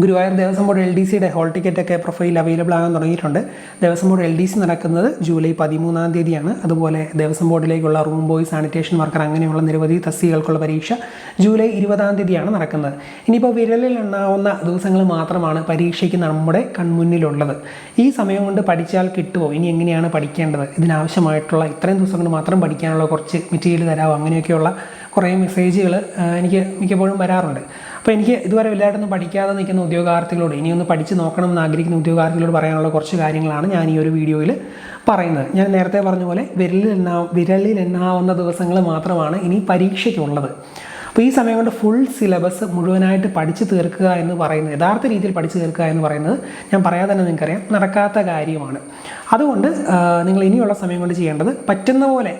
Guruvayur Devaswom board L D സിയുടെ hall ടിക്കറ്റൊക്കെ profile available ആകാൻ തുടങ്ങിയിട്ടുണ്ട്. Devaswom board L D C നടക്കുന്നത് ജൂലൈ പതിമൂന്നാം തീയതിയാണ്. അതുപോലെ ദേവസ്വം ബോർഡിലേക്കുള്ള റൂം ബോയ് സാനിറ്റേഷൻ വർക്കർ അങ്ങനെയുള്ള നിരവധി തസ്തികൾക്കുള്ള പരീക്ഷ ജൂലൈ ഇരുപതാം തീയതിയാണ് നടക്കുന്നത്. ഇനിയിപ്പോൾ വിരലിൽ എണ്ണാവുന്ന ദിവസങ്ങൾ മാത്രമാണ് പരീക്ഷയ്ക്ക് നമ്മുടെ കൺമുന്നിലുള്ളത്. ഈ സമയം കൊണ്ട് പഠിച്ചാൽ കിട്ടുമോ ഇനി എങ്ങനെയാണ് പഠിക്കേണ്ടത്? ഇതിനാവശ്യമായിട്ടുള്ള ഇത്രയും ദിവസം കൊണ്ട് മാത്രം പഠിക്കാനുള്ള കുറച്ച് മെറ്റീരിയൽ തരാമോ അങ്ങനെയൊക്കെയുള്ള കുറേ മെസ്സേജുകൾ എനിക്ക് മിക്കപ്പോഴും വരാറുണ്ട്. അപ്പോൾ എനിക്ക് ഇതുവരെ വലുതായിട്ടൊന്നും പഠിക്കാതെ നിൽക്കുന്ന ഉദ്യോഗാർത്ഥികളോട് ഇനിയൊന്ന് പഠിച്ച് നോക്കണം എന്ന് ആഗ്രഹിക്കുന്ന ഉദ്യോഗാർത്ഥികളോട് പറയാനുള്ള കുറച്ച് കാര്യങ്ങളാണ് ഞാൻ ഈ ഒരു വീഡിയോയിൽ പറയുന്നത്. ഞാൻ നേരത്തെ പറഞ്ഞ പോലെ വിരലിൽ എണ്ണാ വിരലിൽ എണ്ണാവുന്ന ദിവസങ്ങൾ മാത്രമാണ് ഇനി പരീക്ഷയ്ക്കുള്ളത്. അപ്പോൾ ഈ സമയം കൊണ്ട് ഫുൾ സിലബസ് മുഴുവനായിട്ട് പഠിച്ചു തീർക്കുക എന്ന് പറയുന്നത് യഥാർത്ഥ രീതിയിൽ പഠിച്ചു തീർക്കുക എന്ന് പറയുന്നത് ഞാൻ പറയാതെ തന്നെ നിങ്ങൾക്കറിയാം നടക്കാത്ത കാര്യമാണ്. അതുകൊണ്ട് നിങ്ങൾ ഇനിയുള്ള സമയം കൊണ്ട് ചെയ്യേണ്ടത് പറ്റുന്ന പോലെ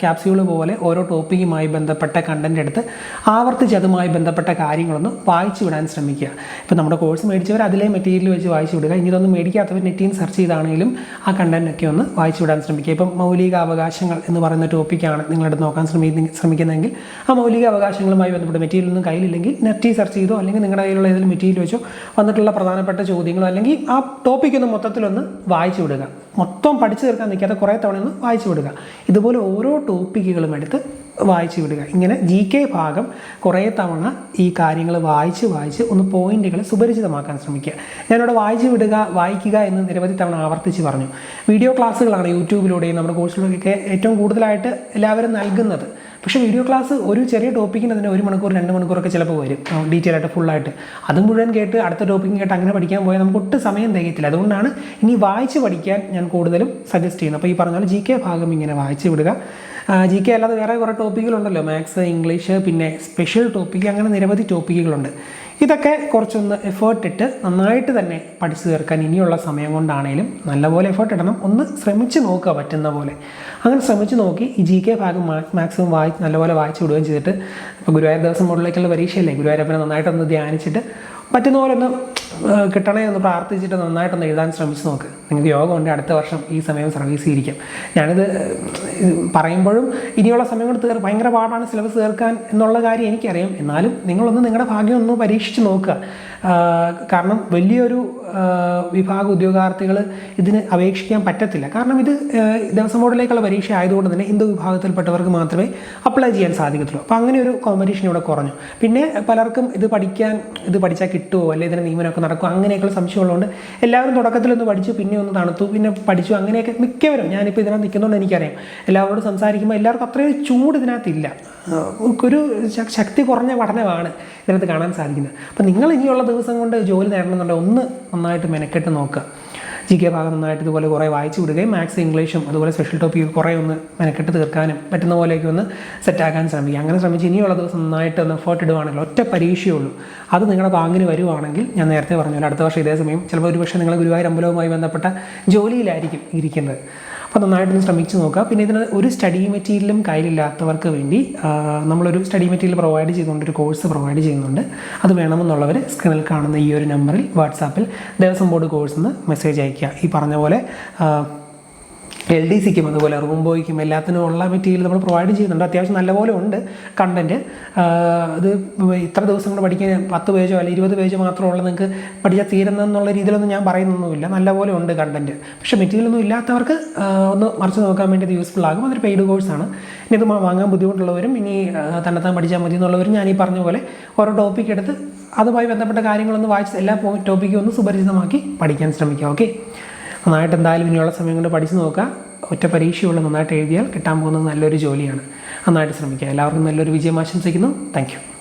ക്യാപ്സ്യൂൾ പോലെ ഓരോ ടോപ്പിക്കുമായി ബന്ധപ്പെട്ട കണ്ടന്റ് എടുത്ത് ആവർത്തിച്ച് അതുമായി ബന്ധപ്പെട്ട കാര്യങ്ങളൊന്നും വായിച്ചു വിടാൻ ശ്രമിക്കുക. ഇപ്പോൾ നമ്മുടെ കോഴ്സ് മേടിച്ചവർ അതിലെ മെറ്റീരിയൽ വെച്ച് വായിച്ചു വിടുക. ഇനി ഇതൊന്നും മേടിക്കാത്തവർ നെറ്റിൽ സെർച്ച് ചെയ്താണെങ്കിലും ആ കണ്ടന്റൊക്കെ ഒന്ന് വായിച്ചു വിടാൻ ശ്രമിക്കുക. ഇപ്പം മൗലിക അവകാശങ്ങൾ എന്ന് പറയുന്ന ടോപ്പിക്കാണ് നിങ്ങളെടുത്ത് നോക്കാൻ ശ്രമി ശ്രമിക്കുന്നതെങ്കിൽ ആ മൗലിക അവകാശങ്ങളുമായി ബന്ധപ്പെട്ട മെറ്റീരിയൽ ഒന്നും കയ്യിലില്ലെങ്കിൽ നെറ്റീ സെർച്ച് ചെയ്തോ അല്ലെങ്കിൽ നിങ്ങളുടെ കയ്യിലുള്ള ഏതെങ്കിലും മെറ്റീരിയൽ വെച്ചോ വന്നിട്ടുള്ള പ്രധാനപ്പെട്ട ചോദ്യങ്ങളോ അല്ലെങ്കിൽ ആ ടോപ്പിക്കൊന്ന് മൊത്തത്തിലൊന്ന് വായിച്ചു വിടുക. മൊത്തം പഠിച്ചു തീർക്കാൻ നിൽക്കാതെ കുറേ തവണ ഒന്ന് വായിച്ചു വിടുക. ഇതുപോലെ ഓരോ ടോപ്പിക്കുകളും എടുത്ത് വായിച്ചു വിടുക. ഇങ്ങനെ ജി കെ ഭാഗം കുറേ തവണ ഈ കാര്യങ്ങൾ വായിച്ച് വായിച്ച് ഒന്ന് പോയിന്റുകൾ സുപരിചിതമാക്കാൻ ശ്രമിക്കുക. ഞാനിവിടെ വായിച്ചു വിടുക വായിക്കുക എന്ന് നിരവധി തവണ ആവർത്തിച്ച് പറഞ്ഞു. വീഡിയോ ക്ലാസ്സുകളാണ് യൂട്യൂബിലൂടെയും നമ്മുടെ കോഴ്സിലൂടെയൊക്കെ ഏറ്റവും കൂടുതലായിട്ട് എല്ലാവരും നൽകുന്നത്. പക്ഷേ വീഡിയോ ക്ലാസ് ഒരു ചെറിയ ടോപ്പിക്കിന് അതിന് ഒരു മണിക്കൂർ രണ്ട് മണിക്കൂറൊക്കെ ചിലപ്പോൾ വരും. ഡീറ്റെയിൽ ആയിട്ട് ഫുള്ളായിട്ട് അതും മുഴുവൻ കേട്ട് അടുത്ത ടോപ്പിക്ക് കേട്ട് അങ്ങനെ പഠിക്കാൻ പോയാൽ നമുക്ക് ഒട്ടും സമയം തികയത്തില്ല. അതുകൊണ്ടാണ് ഇനി വായിച്ച് പഠിക്കാൻ ഞാൻ കൂടുതലും സജസ്റ്റ് ചെയ്യുന്നത്. അപ്പോൾ ഈ പറഞ്ഞ പോലെ ജി കെ ഭാഗം ഇങ്ങനെ വായിച്ച് വിടുക. ജി കെ അല്ലാതെ വേറെ കുറേ ടോപ്പിക്കുകളുണ്ടല്ലോ. മാത്സ് ഇംഗ്ലീഷ് പിന്നെ സ്പെഷ്യൽ ടോപ്പിക്ക് അങ്ങനെ നിരവധി ടോപ്പിക്കുകളുണ്ട്. ഇതൊക്കെ കുറച്ചൊന്ന് എഫേർട്ട് ഇട്ട് നന്നായിട്ട് തന്നെ പഠിച്ചു തീർക്കാൻ ഇനിയുള്ള സമയം കൊണ്ടാണേലും നല്ലപോലെ എഫേർട്ട് ഇടണം. ഒന്ന് ശ്രമിച്ച് നോക്കുക പറ്റുന്ന പോലെ. അങ്ങനെ ശ്രമിച്ച് നോക്കി ഈ ജി കെ ഭാഗം മാക്സിമം വായി നല്ലപോലെ വായിച്ചു വിടുകയും ചെയ്തിട്ട് ഇപ്പോൾ ഗുരുവായൂർ ദിവസം മുകളിലേക്കുള്ള പരീക്ഷയല്ലേ? ഗുരുവായൂരപ്പനെ നന്നായിട്ടൊന്ന് ധ്യാനിച്ചിട്ട് പറ്റുന്ന പോലെ ഒന്ന് കിട്ടണേ എന്ന് പ്രാർത്ഥിച്ചിട്ട് നന്നായിട്ടൊന്ന് എഴുതാൻ ശ്രമിച്ചു നോക്ക്. നിങ്ങൾക്ക് യോഗ ഉണ്ട് അടുത്ത വർഷം ഈ സമയം സർവീസ് ചെയ്തിരിക്കും. ഞാനിത് പറയുമ്പോഴും ഇനിയുള്ള സമയം കൊണ്ട് തീർ ഭയങ്കര പാടാണ് സിലബസ് തീർക്കാൻ എന്നുള്ള കാര്യം എനിക്കറിയാം. എന്നാലും നിങ്ങളൊന്ന് നിങ്ങളുടെ ഭാഗ്യം ഒന്ന് പരീക്ഷിച്ച് നോക്കുക. കാരണം വലിയൊരു വിഭാഗം ഉദ്യോഗാർത്ഥികൾ ഇതിന് അപേക്ഷിക്കാൻ പറ്റത്തില്ല. കാരണം ഇത് ദേവസ്വം ബോർഡിലേക്കുള്ള പരീക്ഷ ആയതുകൊണ്ട് തന്നെ ഹിന്ദു വിഭാഗത്തിൽപ്പെട്ടവർക്ക് മാത്രമേ അപ്ലൈ ചെയ്യാൻ സാധിക്കത്തുള്ളൂ. അപ്പോൾ അങ്ങനെ ഒരു കോമ്പറ്റീഷൻ ഇവിടെ കുറഞ്ഞു. പിന്നെ പലർക്കും ഇത് പഠിക്കാൻ ഇത് പഠിച്ചാൽ കിട്ടുമോ അല്ലെങ്കിൽ ഇതിന് നിയമനമൊക്കെ നടക്കുമോ അങ്ങനെയൊക്കെയുള്ള സംശയമുള്ളതുകൊണ്ട് എല്ലാവരും തുടക്കത്തിൽ ഒന്ന് പഠിച്ചു പിന്നെ ഒന്ന് തണുത്തു പിന്നെ പഠിച്ചു അങ്ങനെയൊക്കെ മിക്കവരും. ഞാനിപ്പോൾ ഇതിനകത്ത് നിൽക്കുന്നതുകൊണ്ട് എനിക്കറിയാം. എല്ലാവരോടും സംസാരിക്കുമ്പോൾ എല്ലാവർക്കും അത്രയും ചൂട് ഇതിനകത്തില്ല. ഒരു ശക്തി കുറഞ്ഞ പഠനമാണ് ഇതിനകത്ത് കാണാൻ സാധിക്കുന്നത്. അപ്പോൾ നിങ്ങൾ ഇനിയുള്ള ദിവസം കൊണ്ട് ജോലി നേടണമെന്നുണ്ടെങ്കിൽ ഒന്ന് നന്നായിട്ട് മെനക്കെട്ട് നോക്കുക. ജി കെ ഭാഗം നന്നായിട്ട് ഇതുപോലെ കുറേ വായിച്ചു വിടുകയും മാത്സ് ഇംഗ്ലീഷും അതുപോലെ സ്പെഷ്യൽ ടോപ്പിക്ക് കുറേ ഒന്ന് മെനക്കെട്ട് തീർക്കാനും പറ്റുന്ന പോലെയൊക്കെ ഒന്ന് സെറ്റാക്കാൻ ശ്രമിക്കുക. അങ്ങനെ ശ്രമിച്ച് ഇനിയുള്ള ദിവസം നന്നായിട്ട് ഒന്ന് എഫേർട്ട് ഇടുവാണെങ്കിൽ ഒറ്റ പരീക്ഷയേ ഉള്ളൂ. അത് നിങ്ങളുടെ ബാങ്കിന് വരുവാണെങ്കിൽ ഞാൻ നേരത്തെ പറഞ്ഞു അടുത്ത വർഷം ഇതേ സമയം ചിലപ്പോൾ ഒരുപക്ഷെ നിങ്ങൾ ഗുരുവായൂർ അമ്പലവുമായി ബന്ധപ്പെട്ട ജോലിയിലായിരിക്കും ഇരിക്കുന്നത്. അപ്പോൾ നന്നായിട്ടൊന്ന് ശ്രമിച്ച് നോക്കുക പിന്നെ ഇതിന് ഒരു സ്റ്റഡി മെറ്റീരിയലും കയ്യിലില്ലാത്തവർക്ക് വേണ്ടി നമ്മളൊരു സ്റ്റഡി മെറ്റീരിയൽ പ്രൊവൈഡ് ചെയ്യുന്നുണ്ട് ഒരു കോഴ്സ് പ്രൊവൈഡ് ചെയ്യുന്നുണ്ട്. അത് വേണമെന്നുള്ളവർ സ്ക്രീനിൽ കാണുന്ന ഈ ഒരു നമ്പറിൽ വാട്സാപ്പിൽ ദേവസ്വം ബോർഡ് കോഴ്സ് നിന്ന് മെസ്സേജ് അയയ്ക്കുക. ഈ പറഞ്ഞ പോലെ എൽ ഡി സിക്കും അതുപോലെ റൂം ബോയ്ക്കും എല്ലാത്തിനും ഉള്ള മെറ്റീരിയൽ നമ്മൾ പ്രൊവൈഡ് ചെയ്യുന്നുണ്ട്. അത്യാവശ്യം നല്ലപോലെ ഉണ്ട് കണ്ടന്റ് അത് ഇത്ര ദിവസം കൊണ്ട് പഠിക്കാൻ പത്ത് പേജോ അല്ലെങ്കിൽ ഇരുപത് പേജോ മാത്രമുള്ള നിങ്ങൾക്ക് പഠിച്ചാൽ തീരുന്നെന്നുള്ള രീതിയിലൊന്നും ഞാൻ പറയുന്നൊന്നുമില്ല. നല്ലപോലെ ഉണ്ട് കണ്ടന്റ് പക്ഷേ മെറ്റീരിയൽ ഒന്നും ഇല്ലാത്തവർക്ക് ഒന്ന് മറിച്ച് നോക്കാൻ വേണ്ടി ഇത് യൂസ്ഫുൾ ആകും. അതൊരു പെയ്ഡ് കോഴ്സാണ് ഇനി ഇത് വാങ്ങാൻ ബുദ്ധിമുട്ടുള്ളവരും ഇനി തന്നെത്താൻ പഠിച്ചാൽ മതി എന്നുള്ളവരും ഞാൻ ഈ പറഞ്ഞ പോലെ ഓരോ ടോപ്പിക് എടുത്ത് അതുമായി ബന്ധപ്പെട്ട കാര്യങ്ങളൊന്ന് വായിച്ച് എല്ലാ ടോപ്പിക്കും ഒന്ന് സുപരിചിതമാക്കി പഠിക്കാൻ ശ്രമിക്കുക. ഓക്കെ നന്നായിട്ട് എന്തായാലും ഇനിയുള്ള സമയം കൊണ്ട് പഠിച്ച് നോക്കുക. ഒറ്റ പരീക്ഷയുള്ള. നന്നായിട്ട് എഴുതിയാൽ കിട്ടാൻ പോകുന്നത് നല്ലൊരു ജോലിയാണ്. നന്നായിട്ട് ശ്രമിക്കുക. എല്ലാവർക്കും നല്ലൊരു വിജയം ആശംസിക്കുന്നു. താങ്ക്